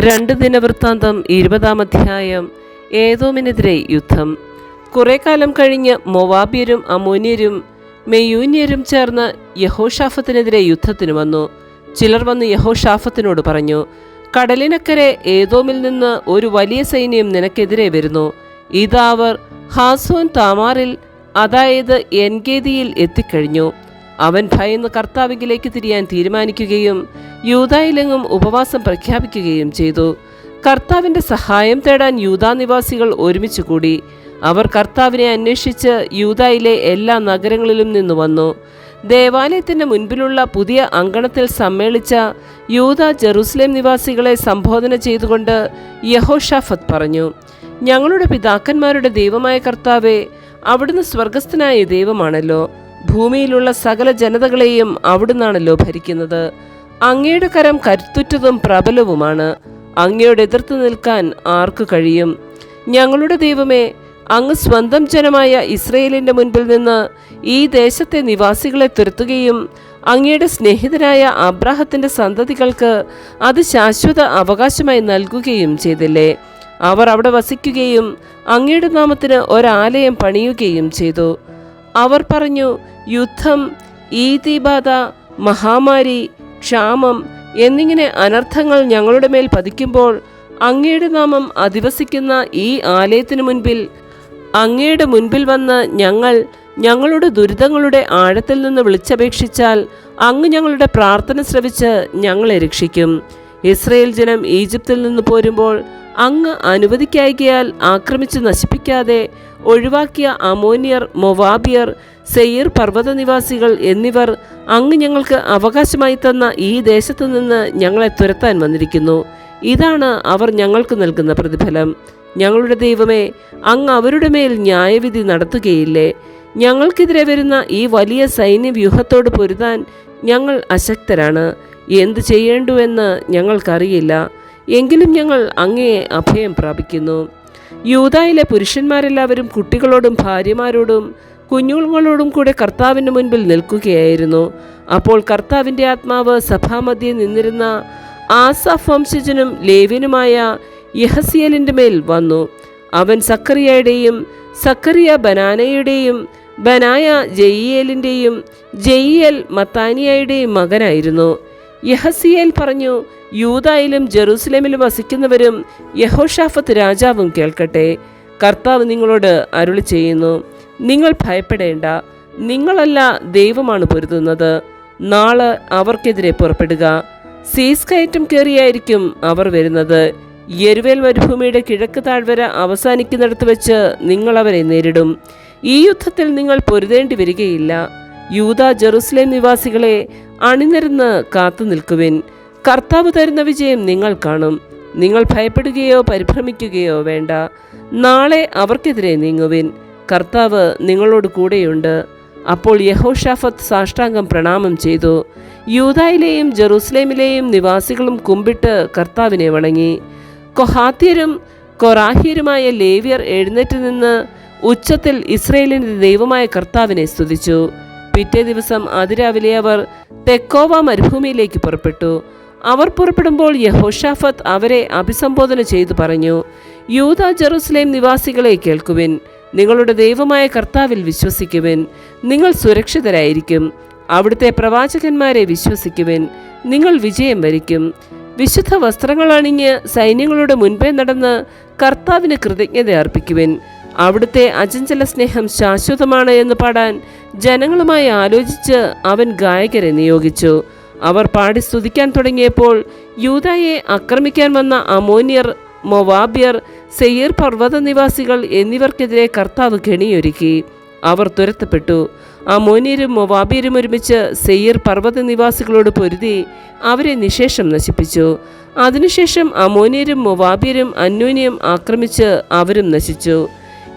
രണ്ട് ദിനവൃത്താന്തം ഇരുപതാം അധ്യായം ഏതോമിനെതിരെ യുദ്ധം. കുറെ കാലം കഴിഞ്ഞ് മൊവാബിയരും അമോന്യരും മെയൂന്യരും ചേർന്ന് യഹോഷാഫത്തിനെതിരെ യുദ്ധത്തിന് വന്നു. ചിലർ വന്ന് യഹോഷാഫത്തിനോട് പറഞ്ഞു കടലിനക്കരെ ഏതോമിൽ നിന്ന് ഒരു വലിയ സൈന്യം നിനക്കെതിരെ വരുന്നു. ഇതാവർ ഹാസോൻ താമാറിൽ അതായത് എൻഗേദിയിൽ എത്തിക്കഴിഞ്ഞു. അവൻ ഭയന്ന് കർത്താവിങ്കിലേക്ക് തിരിയാൻ തീരുമാനിക്കുകയും യൂതായിലെങ്ങും ഉപവാസം പ്രഖ്യാപിക്കുകയും ചെയ്തു. കർത്താവിന്റെ സഹായം തേടാൻ യൂതാ നിവാസികൾ ഒരുമിച്ച് കൂടി. അവർ കർത്താവിനെ അന്വേഷിച്ച് യൂതായിലെ എല്ലാ നഗരങ്ങളിലും നിന്ന് വന്നു. ദേവാലയത്തിന്റെ മുൻപിലുള്ള പുതിയ അങ്കണത്തിൽ സമ്മേളിച്ച യൂത ജെറുസലേം നിവാസികളെ സംബോധന ചെയ്തുകൊണ്ട് യഹോഷാഫത്ത് പറഞ്ഞു ഞങ്ങളുടെ പിതാക്കന്മാരുടെ ദൈവമായ കർത്താവെ അവിടുന്ന് സ്വർഗസ്ഥനായ ദൈവമാണല്ലോ. ഭൂമിയിലുള്ള സകല ജനതകളെയും അവിടുന്നാണല്ലോ ഭരിക്കുന്നത് അങ്ങയുടെ കരം കരുത്തുറ്റതും പ്രബലവുമാണ്. അങ്ങയോട് എതിർത്ത് നിൽക്കാൻ ആർക്ക് കഴിയും? ഞങ്ങളുടെ ദൈവമേ അങ്ങ് സ്വന്തം ജനമായ ഇസ്രയേലിന്റെ മുൻപിൽ നിന്ന് ഈ ദേശത്തെ നിവാസികളെ തുരത്തുകയും അങ്ങയുടെ സ്നേഹിതനായ അബ്രാഹത്തിന്റെ സന്തതികൾക്ക് അത് ശാശ്വത അവകാശമായി നൽകുകയും ചെയ്തില്ലേ? അവർ അവിടെ വസിക്കുകയും അങ്ങയുടെ നാമത്തിന് ഒരാലയം പണിയുകയും ചെയ്തു. അവർ പറഞ്ഞു യുദ്ധം ഈതിബാധ മഹാമാരി ക്ഷാമം എന്നിങ്ങനെ അനർത്ഥങ്ങൾ ഞങ്ങളുടെ മേൽ പതിക്കുമ്പോൾ അങ്ങയുടെ നാമം അധിവസിക്കുന്ന ഈ ആലയത്തിനു മുൻപിൽ അങ്ങയുടെ മുൻപിൽ വന്ന് ഞങ്ങൾ ഞങ്ങളുടെ ദുരിതങ്ങളുടെ ആഴത്തിൽ നിന്ന് വിളിച്ചപേക്ഷിച്ചാൽ അങ്ങ് ഞങ്ങളുടെ പ്രാർത്ഥന ശ്രവിച്ച് ഞങ്ങളെ രക്ഷിക്കും. ഇസ്രയേൽ ജനം ഈജിപ്തിൽ നിന്ന് പോരുമ്പോൾ അങ്ങ് അനുവദിക്കായികയാൽ ആക്രമിച്ച് നശിപ്പിക്കാതെ ഒഴിവാക്കിയ അമോനിയർ മൊവാബിയർ സെയ്യർ പർവത നിവാസികൾ എന്നിവർ അങ്ങ് ഞങ്ങൾക്ക് അവകാശമായി തന്ന ഈ ദേശത്തു നിന്ന് ഞങ്ങളെ തുരത്താൻ വന്നിരിക്കുന്നു. ഇതാണ് അവർ ഞങ്ങൾക്ക് നൽകുന്ന പ്രതിഫലം. ഞങ്ങളുടെ ദൈവമേ അങ്ങ് അവരുടെ മേൽ ന്യായവിധി നടത്തുകയില്ലേ? ഞങ്ങൾക്കെതിരെ വരുന്ന ഈ വലിയ സൈന്യവ്യൂഹത്തോട് പൊരുതാൻ ഞങ്ങൾ അശക്തരാണ്. എന്തു ചെയ്യേണ്ടുവെന്ന് ഞങ്ങൾക്കറിയില്ല. എങ്കിലും ഞങ്ങൾ അങ്ങയെ അഭയം പ്രാപിക്കുന്നു. യൂതായിലെ പുരുഷന്മാരെല്ലാവരും കുട്ടികളോടും ഭാര്യമാരോടും കുഞ്ഞുങ്ങളോടും കൂടെ കർത്താവിന് മുൻപിൽ നിൽക്കുകയായിരുന്നു. അപ്പോൾ കർത്താവിന്റെ ആത്മാവ് സഭാമധ്യെ നിന്നിരുന്ന ആസഫ് വംശജനും ലേവിനുമായ യഹസിയലിന്റെ മേൽ വന്നു. അവൻ സക്കറിയയുടെയും സക്കറിയ ബനാനയുടെയും ബനായ ജയിയേലിന്റെയും ജയിയേൽ മത്താനിയയുടെയും മകനായിരുന്നു. യഹസിയേൽ പറഞ്ഞു യൂതായിലും ജെറൂസലേമിലും വസിക്കുന്നവരും യഹോഷാഫത്ത് രാജാവും കേൾക്കട്ടെ. കർത്താവ് നിങ്ങളോട് അരുളി ചെയ്യുന്നു നിങ്ങൾ ഭയപ്പെടേണ്ട. നിങ്ങളല്ല ദൈവമാണ് പൊരുതുന്നത്. നാളെ അവർക്കെതിരെ പുറപ്പെടുക. സീസ് കയറ്റം കയറിയായിരിക്കും അവർ വരുന്നത്. യെരുവേൽ മരുഭൂമിയുടെ കിഴക്ക് താഴ്വര അവസാനിക്കുന്നിടത്ത് വെച്ച് നിങ്ങളവരെ നേരിടും. ഈ യുദ്ധത്തിൽ നിങ്ങൾ പൊരുതേണ്ടി വരികയില്ല. യൂത ജെറുസലേം നിവാസികളെ അണിനിരന്ന് കാത്തു നിൽക്കുവിൻ. കർത്താവ് തരുന്ന വിജയം നിങ്ങൾ കാണും. നിങ്ങൾ ഭയപ്പെടുകയോ പരിഭ്രമിക്കുകയോ വേണ്ട. നാളെ അവർക്കെതിരെ നീങ്ങുവിൻ. കർത്താവ് നിങ്ങളോട് കൂടെയുണ്ട്. അപ്പോൾ യഹോഷാഫത്ത് സാഷ്ടാംഗം പ്രണാമം ചെയ്തു. യൂതായിലെയും ജെറൂസലേമിലെയും നിവാസികളും കുമ്പിട്ട് കർത്താവിനെ വണങ്ങി. കൊഹാത്യരും കൊറാഹ്യരുമായ ലേവ്യർ എഴുന്നേറ്റ് നിന്ന് ഉച്ചത്തിൽ ഇസ്രയേലിന്റെ ദൈവമായ കർത്താവിനെ സ്തുതിച്ചു. പിറ്റേ ദിവസം അതിരാവിലെ അവർ തെക്കോവ മരുഭൂമിയിലേക്ക് പുറപ്പെട്ടു. അവർ പുറപ്പെടുമ്പോൾ യഹോഷാഫത്ത് അവരെ അഭിസംബോധന ചെയ്തു പറഞ്ഞു യൂത ജെറുസലേം നിവാസികളെ കേൾക്കുവിൻ. നിങ്ങളുടെ ദൈവമായ കർത്താവിൽ വിശ്വസിക്കുവിൻ. നിങ്ങൾ സുരക്ഷിതരായിരിക്കും. അവിടുത്തെ പ്രവാചകന്മാരെ വിശ്വസിക്കുവിൻ. നിങ്ങൾ വിജയം വരിക്കും. വിശുദ്ധ വസ്ത്രങ്ങൾ അണിഞ്ഞ് സൈന്യങ്ങളുടെ മുൻപേ നടന്ന് കർത്താവിന് കൃതജ്ഞത അർപ്പിക്കുവിൻ. അവിടുത്തെ അചഞ്ചല സ്നേഹം ശാശ്വതമാണ് എന്ന് പാടാൻ ജനങ്ങളുമായി ആലോചിച്ച് അവൻ ഗായകരെ നിയോഗിച്ചു. അവർ പാടി സ്തുതിക്കാൻ തുടങ്ങിയപ്പോൾ യൂതായെ ആക്രമിക്കാൻ വന്ന അമോനിയർ മൊവാബിയർ സെയ്യർ പർവത നിവാസികൾ എന്നിവർക്കെതിരെ കർത്താവ് കെണിയൊരുക്കി. അവർ തുരത്തപ്പെട്ടു. അമോനിയരും മൊവാബിയരും ഒരുമിച്ച് സെയ്യർ പർവത നിവാസികളോട് പൊരുതി അവരെ നിശേഷം നശിപ്പിച്ചു. അതിനുശേഷം അമോനിയരും മൊവാബിയരും അന്യോന്യം ആക്രമിച്ച് അവരും നശിച്ചു.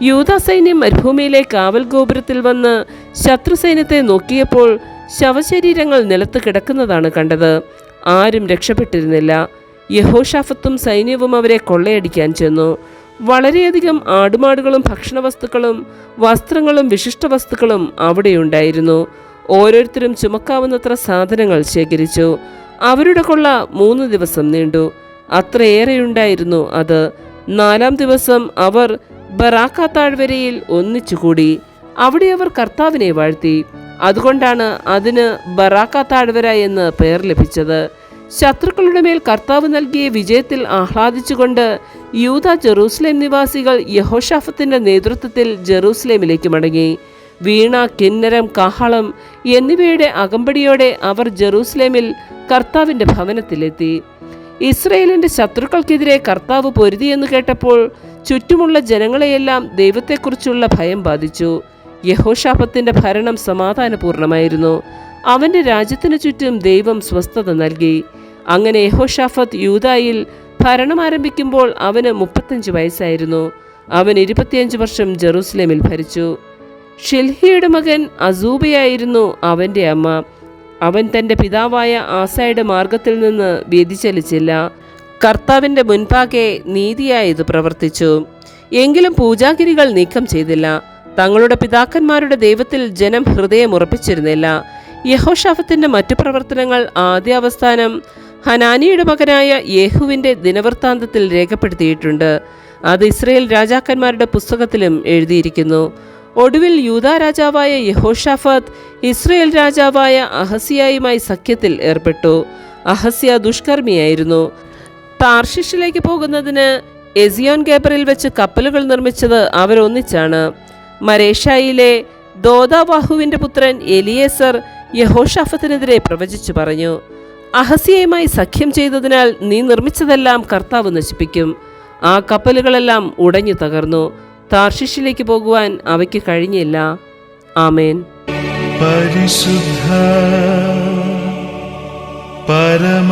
യൂത സൈന്യം മരുഭൂമിയിലെ കാവൽ ഗോപുരത്തിൽ വന്ന് ശത്രുസൈന്യത്തെ നോക്കിയപ്പോൾ ശവശരീരങ്ങൾ നിലത്ത് കിടക്കുന്നതാണ് കണ്ടത്. ആരും രക്ഷപ്പെട്ടിരുന്നില്ല. യഹോഷാഫത്തും സൈന്യവും അവരെ കൊള്ളയടിക്കാൻ ചെന്നു. വളരെയധികം ആടുമാടുകളും ഭക്ഷണവസ്തുക്കളും വസ്ത്രങ്ങളും വിശിഷ്ട വസ്തുക്കളും അവിടെയുണ്ടായിരുന്നു. ഓരോരുത്തരും ചുമക്കാവുന്നത്ര സാധനങ്ങൾ ശേഖരിച്ചു. അവരുടെ കൊള്ള മൂന്ന് ദിവസം നീണ്ടു. അത്രയേറെയുണ്ടായിരുന്നു അത്. നാലാം ദിവസം അവർ ബറാക്ക താഴ്വരയിൽ ഒന്നിച്ചുകൂടി. അവിടെ അവർ കർത്താവിനെ വാഴ്ത്തി. അതുകൊണ്ടാണ് അതിന് ബറാക്ക താഴ്വര എന്ന് പേർ ലഭിച്ചത്. ശത്രുക്കളുടെ മേൽ കർത്താവ് നൽകിയ വിജയത്തിൽ ആഹ്ലാദിച്ചുകൊണ്ട് യൂത ജെറൂസലേം നിവാസികൾ യഹോഷാഫത്തിന്റെ നേതൃത്വത്തിൽ ജെറൂസലേമിലേക്ക് മടങ്ങി. വീണ കിന്നരം കാഹളം എന്നിവയുടെ അകമ്പടിയോടെ അവർ ജെറൂസലേമിൽ കർത്താവിന്റെ ഭവനത്തിലെത്തി. ഇസ്രയേലിന്റെ ശത്രുക്കൾക്കെതിരെ കർത്താവ് പൊരുതിയെന്ന് കേട്ടപ്പോൾ ചുറ്റുമുള്ള ജനങ്ങളെയെല്ലാം ദൈവത്തെക്കുറിച്ചുള്ള ഭയം ബാധിച്ചു. യഹോഷാഫത്തിന്റെ ഭരണം സമാധാനപൂർണമായിരുന്നു. അവന്റെ രാജ്യത്തിനു ചുറ്റും ദൈവം സ്വസ്ഥത നൽകി. അങ്ങനെ യഹോഷാഫത്ത് യൂതായിൽ ഭരണം ആരംഭിക്കുമ്പോൾ അവന് മുപ്പത്തഞ്ച് വയസ്സായിരുന്നു. അവൻ ഇരുപത്തിയഞ്ച് വർഷം ജെറൂസലേമിൽ ഭരിച്ചു. ഷിൽഹിയുടെ മകൻ അസൂബയായിരുന്നു അവന്റെ അമ്മ. അവൻ തന്റെ പിതാവായ ആസായുടെ മാർഗത്തിൽ നിന്ന് വ്യതിചലിച്ചില്ല. കർത്താവിന്റെ മുൻപാകെ നീതിയായി ഇത് പ്രവർത്തിച്ചു. എങ്കിലും പൂജാഗിരികൾ നീക്കം ചെയ്തില്ല. തങ്ങളുടെ പിതാക്കന്മാരുടെ ദൈവത്തിൽ ജനം ഹൃദയം ഉറപ്പിച്ചിരുന്നില്ല. യഹോഷാഫത്തിന്റെ മറ്റു പ്രവർത്തനങ്ങൾ ആദ്യാവസ്ഥാനം ഹനാനിയുടെ മകനായ യേഹുവിന്റെ ദിനവൃത്താന്തത്തിൽ രേഖപ്പെടുത്തിയിട്ടുണ്ട്. അത് ഇസ്രയേൽ രാജാക്കന്മാരുടെ പുസ്തകത്തിലും എഴുതിയിരിക്കുന്നു. ഒടുവിൽ യൂദാ രാജാവായ യഹോഷാഫത്ത് ഇസ്രയേൽ രാജാവായ അഹസിയായുമായി സഖ്യത്തിൽ ഏർപ്പെട്ടു. അഹസ്യ ദുഷ്കർമ്മിയായിരുന്നു. താർഷിഷിലേക്ക് പോകുന്നതിന് എസിയോൻ ഗേബറിൽ വെച്ച് കപ്പലുകൾ നിർമ്മിച്ചത് അവരൊന്നിച്ചാണ്. മരേഷായിലെ ദോദാവാഹുവിന്റെ പുത്രൻ എലിയേസർ യഹോഷാഫത്തിനെതിരെ പ്രവചിച്ചു പറഞ്ഞു അഹസിയയുമായി സഖ്യം ചെയ്തതിനാൽ നീ നിർമ്മിച്ചതെല്ലാം കർത്താവ് നശിപ്പിക്കും. ആ കപ്പലുകളെല്ലാം ഉടഞ്ഞു തകർന്നു. താർഷിഷിലേക്ക് പോകുവാൻ അവയ്ക്ക് കഴിഞ്ഞില്ല. ആമേൻ. പരിശുദ്ധ പരമ